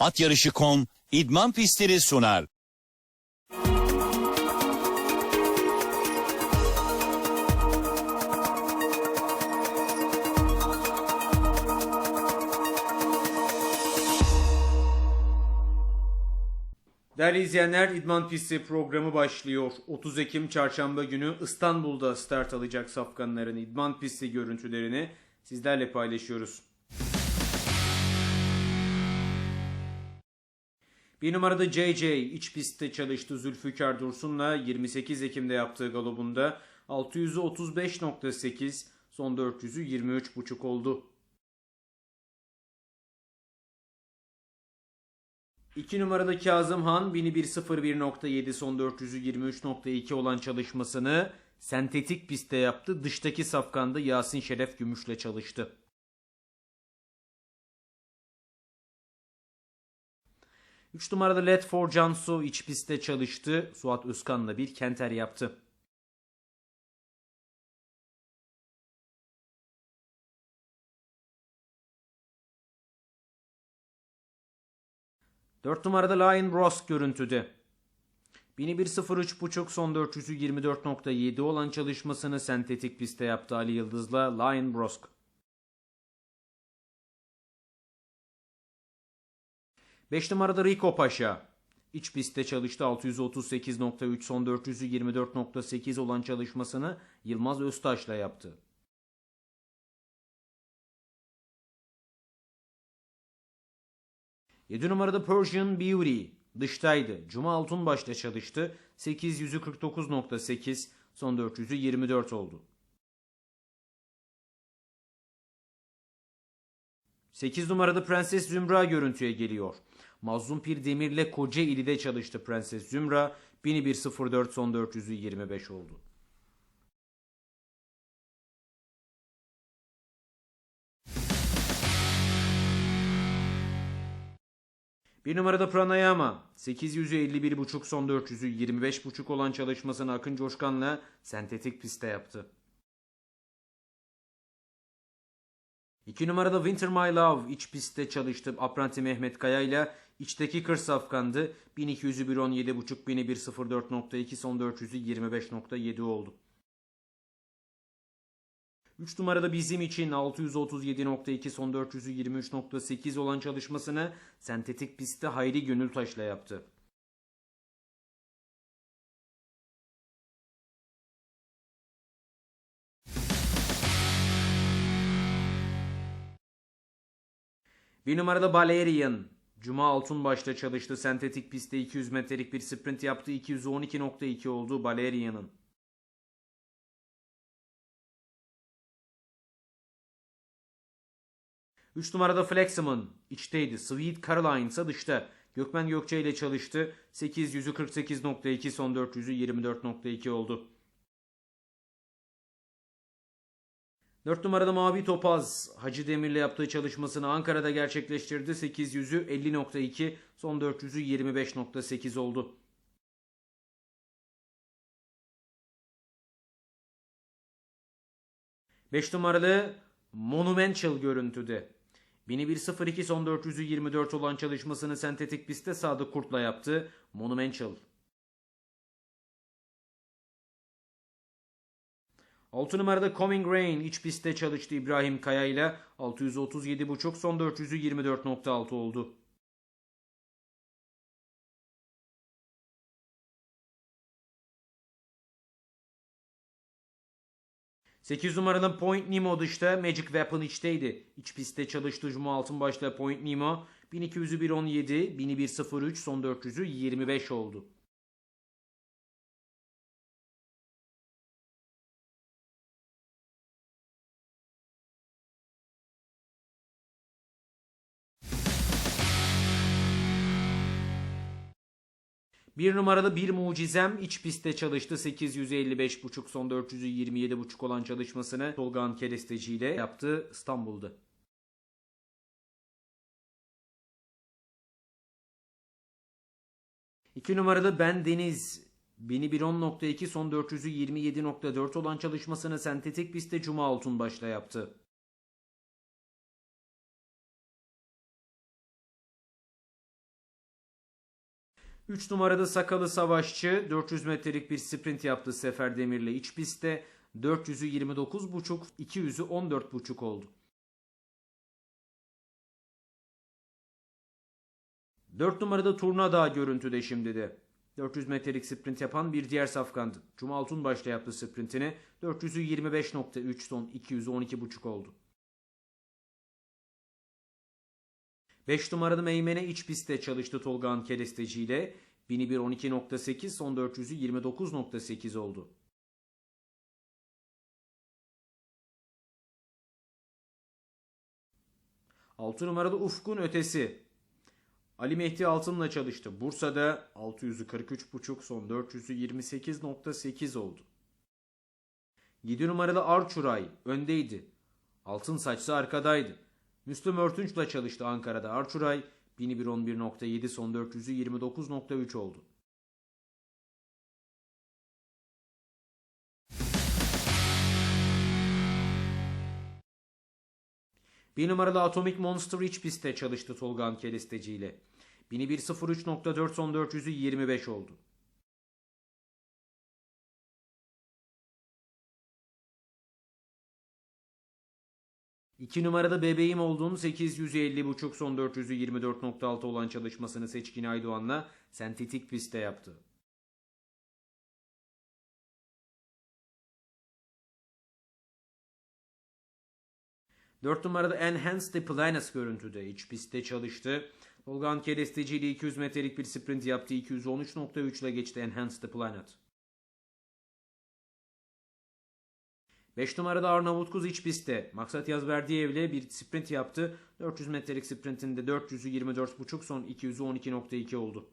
At Yarışı.com idman pistleri sunar. Değerli izleyenler İdman Pisti programı başlıyor. 30 Ekim Çarşamba günü İstanbul'da start alacak safkanların İdman Pisti görüntülerini sizlerle paylaşıyoruz. Bir numarada JJ iç pistte çalıştı Zülfikar Dursun'la 28 Ekim'de yaptığı galobunda 600'ü 35.8 son 400'ü 23.5 oldu. 2 numarada Kazım Han 1101.7 son 400'ü 23.2 olan çalışmasını sentetik pistte yaptı. Dıştaki safkanda Yasin Şeref Gümüş'le çalıştı. Üç numarada Let for Cansu iç pistte çalıştı. Suat Özkan'la bir kenter yaptı. Dört numarada Lion Bros görüntüde. 1103.5 son 400'ü 24.7 olan çalışmasını sentetik pistte yaptı Ali Yıldız'la Lion Brosk. 5 numarada Rico Paşa. İç pistte çalıştı 638.3 son 400'ü 24.8 olan çalışmasını Yılmaz Öztaş'la yaptı. Yedi numarada Persian Beauty dıştaydı. Cuma Altunbaş'ta çalıştı. 800'ü 49.8 son 400'ü 24 oldu. 8 numarada Prenses Zümra görüntüye geliyor. Mazlum Pir Demir'le Kocaeli'de çalıştı Prenses Zümra. 1104 son 400'ü 25 oldu. Bir numarada Pranayama. 851.5 son 400'ü 25.5 olan çalışmasını Akın Coşkan'la sentetik pistte yaptı. 2 numarada Winter My Love iç pistte çalıştı Apranti Mehmet Kaya ile içteki kır safkandı. 1200'ü 1.17.5 1104.2 son 400'ü 25.7 oldu. 3 numarada bizim için 637.2 son 400'ü 23.8 olan çalışmasını sentetik pistte Hayri Gönültaş'la yaptı. Bir numarada Balerian. Cuma Altunbaş'ta çalıştı. Sentetik pistte 200 metrelik bir sprint yaptı. 212.2 oldu Balerian'ın. Üç numarada Fleximon içteydi. Sweet Caroline ise dışta. Gökmen Gökçe ile çalıştı. 800'ü 48.2 son 400'ü 24.2 oldu. 4 numarada Mavi Topaz Hacı Demir'le yaptığı çalışmasını Ankara'da gerçekleştirdi. 800'ü 50.2 son 400'ü 25.8 oldu. Beş numaralı Monumental görüntüde. 1102 son 400'ü 24 olan çalışmasını sentetik pistte Sadık Kurt'la yaptı. Monumental. 6 numarada Coming Rain iç pistte çalıştı İbrahim Kaya ile 637.5 son 400'ü 24.6 oldu. Sekiz numaralı Point Nemo dışta Magic Weapon içteydi. İç pistte çalıştı Cuma Altınbaş'la Point Nemo. 1200'ü 1.17, 1103 son 400'ü 25 oldu. Bir numaralı bir mucizem iç pistte çalıştı. 855.5 son 400'ü 27.5 olan çalışmasını Tolgan Keresteci ile yaptı İstanbul'da. İki numaralı Ben Deniz 1110.2 son 400'ü 27.4 olan çalışmasını sentetik pistte Cuma Altunbaş'la yaptı. 3 numarada Sakalı Savaşçı 400 metrelik bir sprint yaptı Sefer Demir'le iç pistte. 400'ü 29.5, 200'ü 14.5 oldu. 4 numarada Turna Dağı görüntüde şimdi de. 400 metrelik sprint yapan bir diğer safkandı. Cuma Altunbaş'ta yaptı sprintini. 400'ü 25.3 son 200'ü 12.5 oldu. 5 numaralı Meymene iç pistte çalıştı Tolga'nın keresteci ile. 1000'i 1 12.8 son 400'ü 29.8 oldu. Altı numaralı Ufkun ötesi. Ali Mehdi Altın'la çalıştı. Bursa'da 600'ü 43.5 son 400'ü 28.8 oldu. 7 numaralı Arçuray öndeydi. Altın saçsı arkadaydı. Müslüm Örtünç'la çalıştı Ankara'da Arçuray. 1000'i 1 11.7 son 400'ü 29.3 oldu. Bir numaralı Atomic Monster iç pistte çalıştı Tolgan Keresteci ile. 1000'i 1 03.4 son 400'ü 25 oldu. İki numarada bebeğim olduğunu 850.5 son 400'ü 24.6 olan çalışmasını Seçkin Aydoğan'la sentetik pistte yaptı. Dört numarada Enhanced the Planet görüntüde iç pistte çalıştı. Tolgan Keresteci ile 200 metrelik bir sprint yaptı. 213.3 ile geçti Enhanced the Planet. 5 numarada Arnavut Kuz iç pistte. Maksat Yazverdiyev ile bir sprint yaptı. 400 metrelik sprintinde 400'ü 24.5 son 200'ü 12.2 oldu.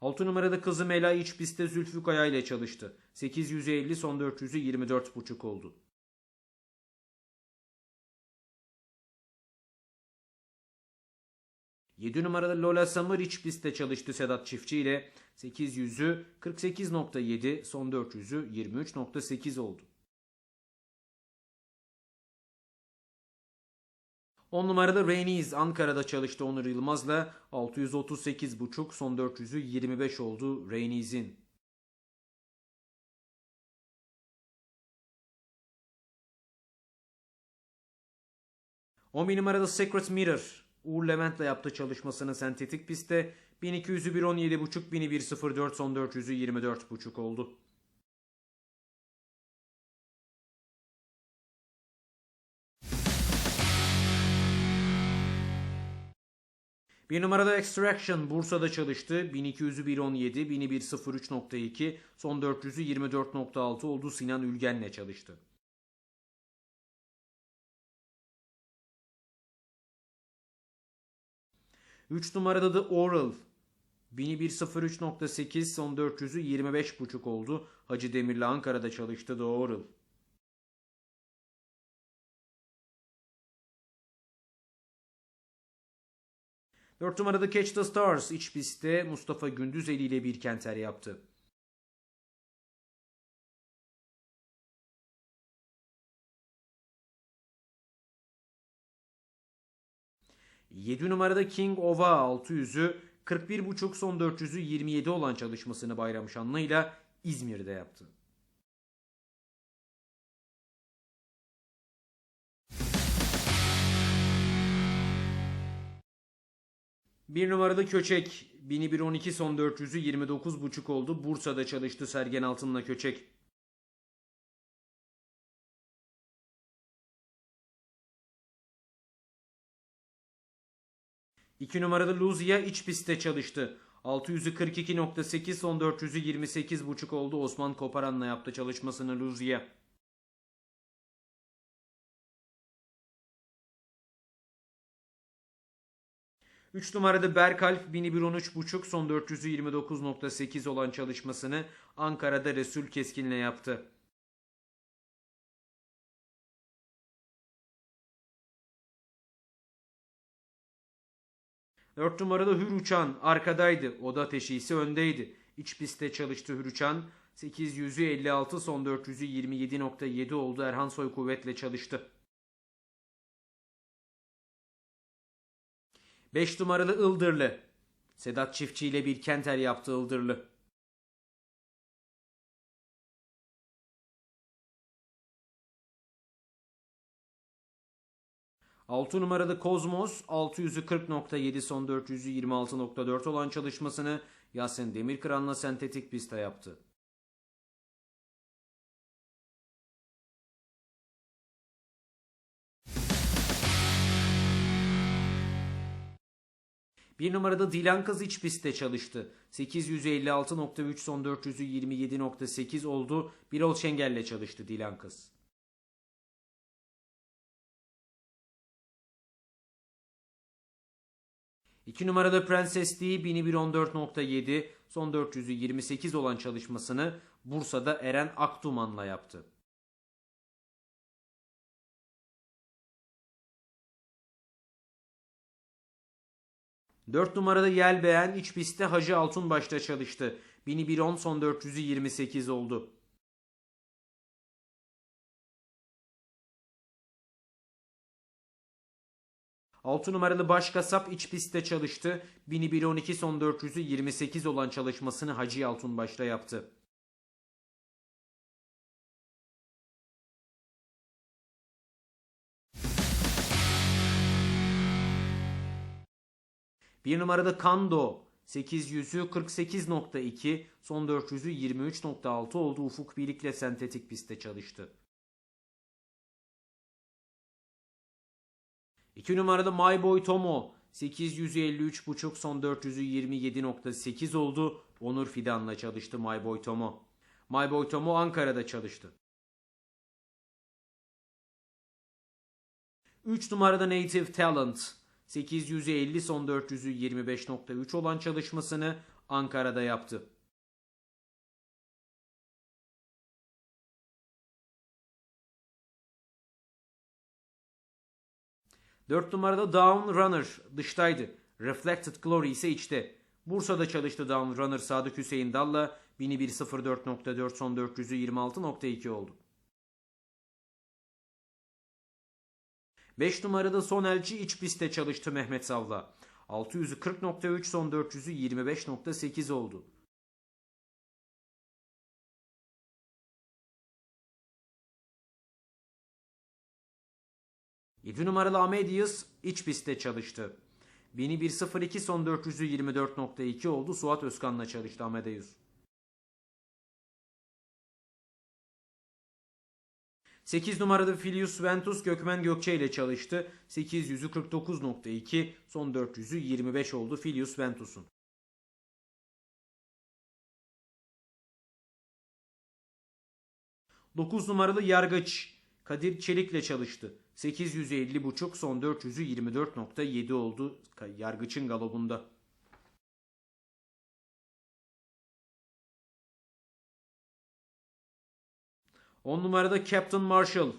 Altı numarada kızı Mela iç pistte Zülfü Kaya ile çalıştı. 850 son 400'ü 24.5 oldu. Yedi numarada Lola Samır iç pistte çalıştı Sedat Çiftçi ile 800'ü 48.7 son 400'ü 23.8 oldu. 10 numarada Rainiz Ankara'da çalıştı Onur Yılmaz'la 638.5 son 400'ü 25 oldu Rainiz'in. On bir numarada Secret Mirror Uğur Levent'le yaptığı çalışmasını sentetik pistte 1200'ü 1.17.5 1000'i 1.04 son 400'ü 24.5 oldu. Bir numarada Extraction Bursa'da çalıştı. 1200'ü 1.17, 1000'i 1.03.2, son 400'ü 24.6 oldu. Sinan Ülgen'le çalıştı. Üç numarada da Oral. 1000'i 1.03.8, son 400'ü 25.5 oldu. Hacı Demir'le Ankara'da çalıştı da Oral. Dört numarada Catch the Stars iç pistte Mustafa Gündüzeli ile bir kenter yaptı. Yedi numarada King Ova 600'ü 41.5 son 400'ü 27 olan çalışmasını Bayram Şanlı'yla İzmir'de yaptı. Bir numarada Köçek. 1000'i 1.12 son 400'ü 29.5 oldu. Bursa'da çalıştı Sergen Altın'la Köçek. İki numarada Luzia iç pistte çalıştı. 600'ü 42.8 son 400'ü 28.5 oldu. Osman Koparan'la yaptı çalışmasını Luzia. 3 numarada Berkalp 1013.5 son 400'ü 29.8 olan çalışmasını Ankara'da Resul Keskin'le yaptı. 4 numarada Hür Uçan arkadaydı. Oda teşhisi öndeydi. İç pistte çalıştı Hür Uçan. 800'ü 56 son 400'ü 27.7 oldu. Erhan Soy kuvvetle çalıştı. 5 numaralı Ildırlı. Sedat Çiftçi ile bir kenter yaptı Ildırlı. 6 numarada Kozmos 640.7 son 426.4 olan çalışmasını Yasin Demirkıran'la sentetik pistte yaptı. Bir numarada Dilan Kız iç pistte çalıştı. 856.3 son 427.8 oldu. Birol Şengel'le çalıştı Dilan Kız. İki numarada Prenses D 1114.7 son 428 olan çalışmasını Bursa'da Eren Aktuman'la yaptı. Dört numarada Yelbeğen iç pistte Hacı Altunbaş'ta çalıştı. 1110 son 428 oldu. 6 numaralı baş kasap iç pistte çalıştı. 1112 son 400'ü 28 olan çalışmasını Hacı Altunbaş'ta yaptı. Bir numarada Kando 800'ü 48.2 son 400'ü 23.6 oldu. Ufuk Birlik'le sentetik pistte çalıştı. 2 numarada My Boy Tomo 853.5 son 400'ü 27.8 oldu. Onur Fidan'la çalıştı My Boy Tomo. My Boy Tomo Ankara'da çalıştı. 3 numarada Native Talent 850 son 400'ü 25.3 olan çalışmasını Ankara'da yaptı. Dört numarada Down Runner dıştaydı. Reflected Glory ise içte. Bursa'da çalıştı Down Runner Sadık Hüseyin Dalla 1104.4 son 400'ü 26.2 oldu. 5 numarada son elçi iç pistte çalıştı Mehmet Savla. 600'ü 40.3 son 400'ü 25.8 oldu. Yedi numaralı Amedius iç pistte çalıştı. 1102 son 400'ü 24.2 oldu. Suat Özkan'la çalıştı Amadeus. 8 numarada Filius Ventus Gökmen Gökçe ile çalıştı. 800'ü 49.2 son 400'ü 25 oldu Filius Ventus'un. Dokuz numaralı Yargıç Kadir Çelik'le çalıştı. 850.5 son 400'ü 24.7 oldu Yargıç'ın galobunda. On numarada Captain Marshall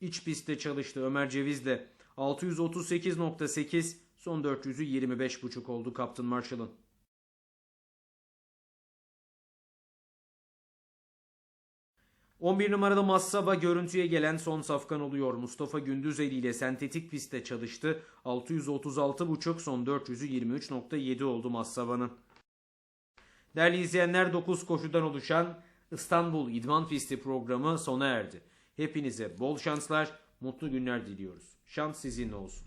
iç pistte çalıştı Ömer Ceviz'le. 638.8 son 400'ü 25.5 oldu Captain Marshall'ın. ...11 numarada Massaba görüntüye gelen son safkan oluyor. Mustafa Gündüzeli ile sentetik pistte çalıştı. 636.5 son 400'ü 23.7 oldu Massaba'nın. Değerli izleyenler 9 koşudan oluşan İstanbul İdman Pisti programı sona erdi. Hepinize bol şanslar, mutlu günler diliyoruz. Şans sizinle olsun.